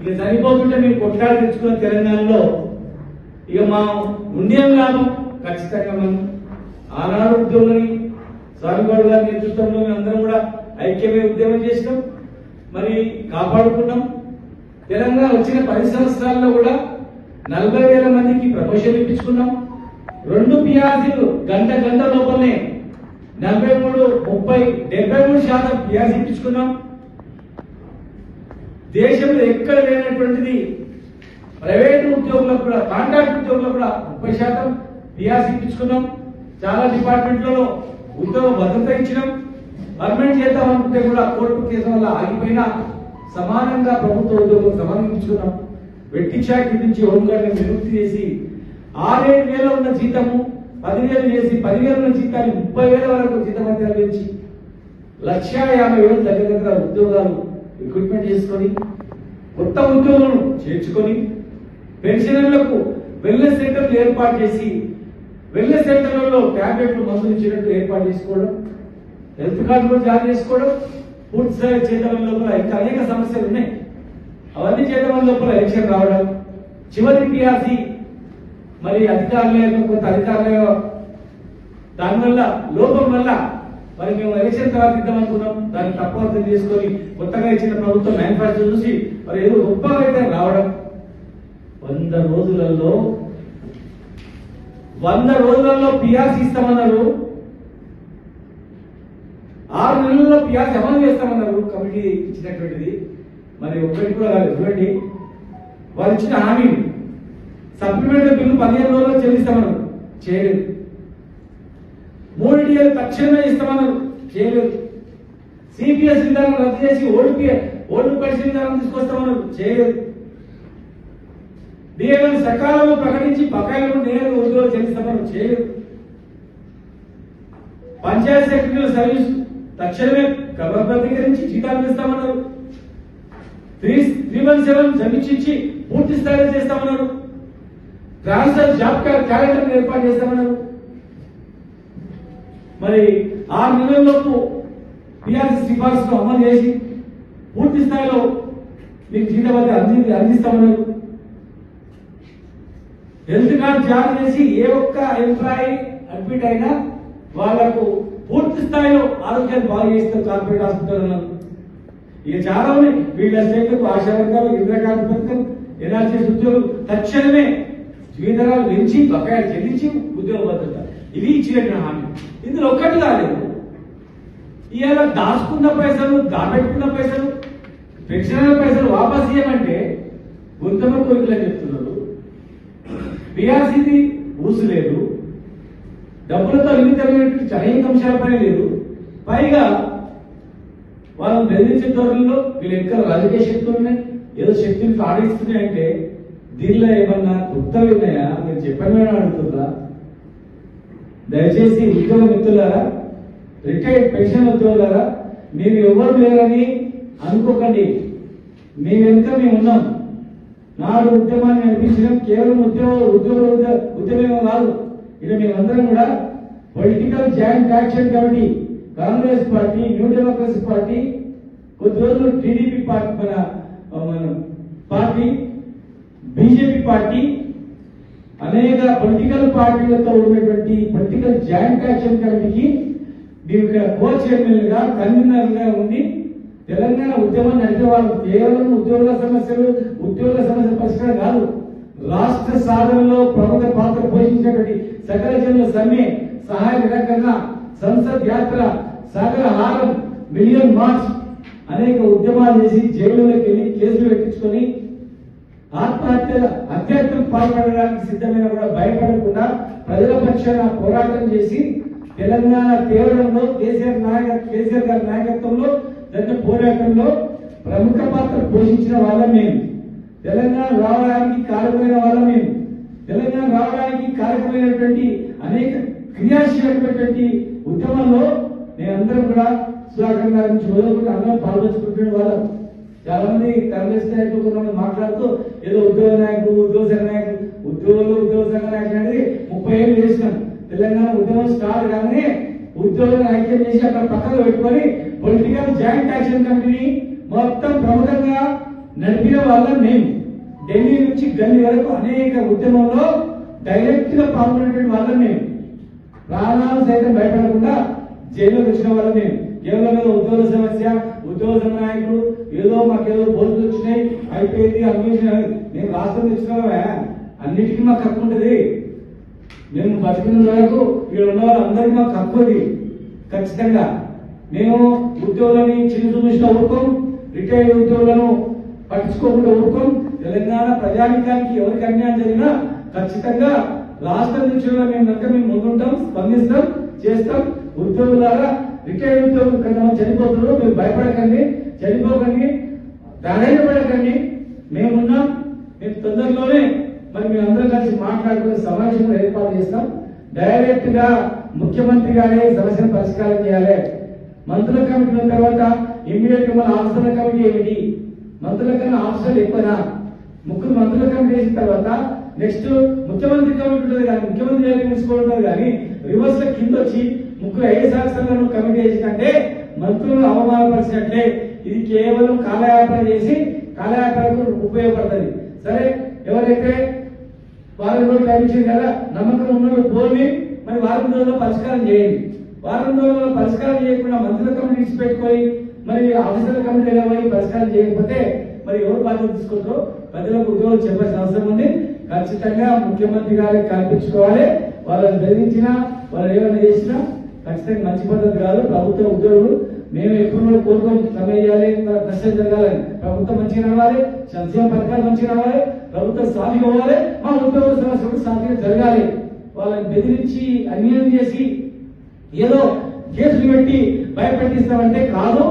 ఇక చనిపోతుంటే మేము కొట్లాడి తెచ్చుకున్న తెలంగాణలో ఇక మా ఉండేం కాదు ఖచ్చితంగా మనం ఆనాడు ఉద్యోగులని సాగుబాడు గారి నేతృత్వంలో మేము అందరం కూడా ఐక్యమే ఉద్యమం చేసినాం. మరి కాపాడుకున్నాం. తెలంగాణ వచ్చిన పది సంవత్సరాల్లో కూడా నలభై వేల మందికి ప్రమోషన్ ఇప్పించుకున్నాం. రెండు పిఆర్సీలు గంట గంట లోపలనే నలభై మూడు ముప్పై డెబ్బై మూడు శాతం పిఆర్సీ ఇప్పించుకున్నాం. దేశంలో ఎక్కడ లేనటువంటిది ప్రైవేట్ ఉద్యోగులకు కూడా కాంట్రాక్ట్ ఉద్యోగులకు కూడా ముప్పై శాతం పిఆర్సీ ఇచ్చుకున్నాం చాలా డిపార్ట్మెంట్లలో ఉద్యోగ భద్రత ఇచ్చినాం. పర్మనెంట్ చేద్దాం అనుకుంటే కూడా కోర్టు కేసు వల్ల ఆగిపోయినా సమానంగా ప్రభుత్వ ఉద్యోగులకు సమానం వెట్టి చాకరీ నుంచి హోంగార్డుని విముక్తి చేసి ఆరేడు వేల ఉన్న జీతము పదివేలు చేసి పదివేల ఉన్న జీతాన్ని ముప్పై వేల వరకు జీతం పెంచి లక్ష యాభై వేలు దగ్గర దగ్గర ఉద్యోగాలు రిక్రూట్మెంట్ చేసుకొని కొత్త ఉద్యోగులను చేర్చుకొని పెన్షనర్లకు వెల్నెస్ సెంటర్లు ఏర్పాటు చేసి వెల్నెస్ సెంటర్లలో టాబ్లెట్లు మందులు ఇచ్చేటట్టు ఏర్పాటు చేసుకోవడం హెల్త్ కార్డు కూడా జారీ చేసుకోవడం పూర్తి స్థాయి చేయడం లోపల ఇంకా అనేక సమస్యలు ఉన్నాయి. అవన్నీ చేయడం లోపల ఎలక్షన్ రావడం చివరి పిఆర్సీ మరి అధికారుల యొక్క కొంత అధికారుల దానివల్ల లోపం వల్ల మరి మేము ఎలక్షన్ తర్వాత ఇద్దాం అనుకున్నాం దాన్ని తప్పు అర్థం చేసుకొని కొత్తగా ఇచ్చిన ప్రభుత్వం మేనిఫెస్టో చూసి మరి ఏదో గొప్పగా అయితే రావడం. వంద రోజులలో వంద రోజులలో పిఆర్సీ ఇస్తామన్నారు. ఆరు నెలల్లో పిఆర్సీ అమలు చేస్తామన్నారు కమిటీ ఇచ్చినటువంటిది. మరి ఒక్కటి కూడా కాదు చూడండి. వారు ఇచ్చిన హామీ సప్లిమెంటరీ బిల్లు పదిహేను రోజుల్లో చెల్లిస్తామన్నారు. చేయలేదు. మూడు తక్షణమే ఇస్తామన్నారు. చేయలేదు. సిపిఎస్ విధానం రద్దు చేసి ఓడిపి ఓల్డ్ పరిస్థితి విధానం తీసుకొస్తామన్నారు. చేయలేదు. డిఏలను సకాలంలో ప్రకటించి బకాయిలను నేరుగా ఉద్యోగులు చెల్లిస్తామన్నారు. చేయలేదు. పంచాయత్ సెక్రటరీల సర్వీస్ తక్షణమే క్రమబద్ధీకరించి జీతాలు ఇస్తామన్నారు. త్రీ త్రీ వన్ సెవెన్ సమీక్షించి పూర్తి స్థాయిలో చేస్తామన్నారు. ట్రాన్స్ఫర్ జాబ్ క్యాలెండర్ ఏర్పాటు చేస్తామన్నారు. మరి ఆరు నెలల్లోపు టీఆర్ఎస్ సిఫార్సులు అమలు చేసి పూర్తి స్థాయిలో మీకు జీతబద్ధి అంది అందిస్తామన్నారు. హెల్త్ కార్డు జారీ చేసి ఏ ఒక్క ఎంప్లాయీ అడ్మిట్ అయినా వాళ్ళకు పూర్తి స్థాయిలో ఆరోగ్యాన్ని బాగు చేస్తారు కార్పొరేట్ హాస్పిటల్ అన్నారు ఇక చాలా ఉన్నాయి వీళ్ళ స్టేట్లకు ఆశా వర్గాలు ఇంద్రకాంతి పథకం ఎన్ఆర్సీ ఉద్యోగులు తక్షణమే జీవితాలు పెంచి బకాయిలు చెల్లించి ఉద్యోగ భద్రత ఇది ఇచ్చిన హామీ. ఇందులో ఒక్కటి కాలేదు. ఇవాళ దాచుకున్న పైసలు దాపెట్టుకున్న పైసలు పెన్షనర్ పైసలు వాపస్ ఇవ్వమంటే గుంతమ కోరికలని చెప్తున్నారు. పిఆర్సీది ఊసు లేదు. డబ్బులతో నిమిత్తమైనటువంటి అనేక అంశాలపై లేదు. పైగా వాళ్ళని బెదిరించే ధోరణిలో వీళ్ళ ఎక్కడ రాజకీయ శక్తులు ఉన్నాయి. ఏదో శక్తులు ఆడిస్తున్నాయంటే దీనిలో ఏమన్నా గుప్తలు ఉన్నాయా? మీరు చెప్పని అడుగుతుందా దయచేసి ఉద్యోగ మిత్రులారా రిటైర్డ్ పెన్షన్ ఉద్యోగులారా మీరు ఎవరు లేరని అనుకోకండి. మీ వెనుక మేము ఉన్నాం. నాడు ఉద్యమాన్ని నడిపించడం కేవలం ఉద్యోగ ఉద్యోగ ఉద్యమేమో కాదు. ఇది మేమందరం కూడా political joint action committee Congress party new democracy party కొద్ది రోజులు టీడీపీ పార్టీ మన పార్టీ బీజేపీ పార్టీ అనేక పొలిటికల్ పార్టీలతో ఉన్నటువంటి పొలిటికల్ జాయింట్ యాక్షన్ కమిటీకి మేము ఇక్కడ కో చైర్మన్గా కన్వీనర్గా ఉండి తెలంగాణ ఉద్యమాన్ని నడిపే వాళ్ళు కేవలం ఉద్యోగుల సమస్యలు ఉద్యోగుల సమస్య పరిష్కారం కాదు. రాష్ట్ర సాధనలో ప్రముఖ పాత్ర పోషించినటువంటి సకల జనుల సమ్మె సహాయ నిరాకరణ సంసద్ యాత్ర సాగర హారం మిలియన్ మార్చ్ అనేక ఉద్యమాలు చేసి జైలులోకి వెళ్ళి కేసులు పెట్టించుకొని ఆత్మహత్యల హత్యాత్మకు పాల్పడడానికి సిద్ధమైన కూడా భయపడకుండా ప్రజల పక్షాన పోరాటం చేసి తెలంగాణ తీవ్రంలో కేసీఆర్ నాయక కేసీఆర్ గారి నాయకత్వంలో జరిగిన పోరాటంలో ప్రముఖ పాత్ర పోషించిన వాళ్ళం మేము. తెలంగాణ రావడానికి కారకమైన వాళ్ళం మేము. తెలంగాణ రావడానికి కారకమైనటువంటి అనేక క్రియాశీలమైనటువంటి ఉద్యమంలో మేమందరం కూడా సుధాకర్ గారి నుంచి మొదలుకుంటే అందరం పాల్పంచుకుంటున్న వాళ్ళం. చాలా మంది కాంగ్రెస్ నాయకులు కొంతమంది మాట్లాడుతూ ఏదో ఉద్యోగ నాయకులు ఉద్యోగ సంఘ నాయకులు ఉద్యోగులు ఉద్యోగ సంఘ నాయకులు అనేది ముప్పై ఏళ్ళు చేసినాం. తెలంగాణ ఉద్యమం స్టార్ట్ కాగానే ఉద్యోగులను ఐక్యం చేసి అక్కడ పక్కన పెట్టుకొని పొలిటికల్ జాయింట్ యాక్షన్ కమిటీని మొత్తం ప్రముఖంగా నడిపిన వల్ల మేము. ఢిల్లీ నుంచి గల్లీ వరకు అనేక ఉద్యమంలో డైరెక్ట్గా పాల్గొనేటువంటి వాళ్ళం మేము. ప్రాణాలు సైతం భయపడకుండా జైల్లో వచ్చిన వాళ్ళం మేము. కేవలం ఉద్యోగ సమస్య ఉద్యోగ నాయకుడు ఏదో మాకేదో పోస్టులు వచ్చినాయి అయిపోయింది అనుభవించిన నేను రాష్ట్రం తెచ్చినామే అన్నిటికీ మాకు హక్కు ఉంటుంది. నేను బతికిన వరకు ఇక్కడ ఉన్న వాళ్ళందరికీ మాకు హక్కు ఖచ్చితంగా. మేము ఉద్యోగులని చిన్న చూసిన ఊరుకోం రిటైర్డ్ ఉద్యోగులను పట్టించుకోకుండా ఊరుకోం. తెలంగాణ ప్రజానికానికి ఎవరికి అన్యాయం జరిగినా ఖచ్చితంగా రాష్ట్రం నుంచి మేము కనుక మేము ముందుంటాం స్పందిస్తాం చేస్తాం. ఉద్యోగులారా రిటైర్డ్ ఉద్యోగం కన్నా చనిపోతున్నారు మీరు భయపడకండి చనిపోకండి ధైర్యపడకండి మేమున్నాం మేము తొందరలోనే మరి మీ అందరం కలిసి మాట్లాడుకునే సమావేశం ఏర్పాటు చేస్తాం. డైరెక్ట్గా ముఖ్యమంత్రి గారే సమస్యను పరిష్కారం చేయాలి. మంత్రుల కమిటీ ఉన్న తర్వాత ఇమ్మీడియట్ మన ఆఫీసర్ల కమిటీ ఏమిటి? మంత్రుల కన్నా ఆఫీసర్లు ఎక్కువనా? ముగ్గురు మంత్రుల కమిటీ వేసిన తర్వాత నెక్స్ట్ ముఖ్యమంత్రి కమిటీ ఉంటుంది కానీ ముఖ్యమంత్రి గారికి తీసుకోవడం కానీ రివర్స్లో కింద వచ్చి ముగ్గురు ఐఏఎస్ ఆఫీసర్లను కమిటీ చేసినట్టే మంత్రులను అవమానపరిచినట్లే. ఇది కేవలం కాలయాపన చేసి కాలయాపనకు ఉపయోగపడుతుంది. సరే ఎవరైతే వారం రోజులు టైం కదా నమ్మకం ఉన్న పోని మరి వారం రోజుల్లో పరిష్కారం చేయండి. వారం రోజుల్లో పరిష్కారం చేయకుండా మంత్రుల కమిటీ ఇచ్చి పెట్టుకొని మరి ఆఫీసర్ల కమిటీ పోయి పరిష్కారం చేయకపోతే మరి ఎవరు బాధ్యత తీసుకుంటారో ప్రజలకు ఉద్యోగం చెప్పాల్సిన అవసరం ఉంది. ఖచ్చితంగా ముఖ్యమంత్రి గారికి కల్పించుకోవాలి. వాళ్ళని బెదిరించినా వాళ్ళు ఏమైనా చేసినా ఖచ్చితంగా మంచి పద్ధతి కాదు. ప్రభుత్వ ఉద్యోగులు మేము ఎప్పుడు కూడా కోరుకోం సమ్మె చేయాలి నష్టం జరగాలని. ప్రభుత్వం మంచిగా నడవాలి సంక్షేమ పథకాలు మంచిగా రావాలి ప్రభుత్వం సాఫీగా అవ్వాలి మా ఉద్యోగుల సమస్యలు సాఫీగా జరగాలి. వాళ్ళని బెదిరించి అన్యాయం చేసి ఏదో కేసులు పెట్టి భయపెట్టిస్తామంటే కాదు.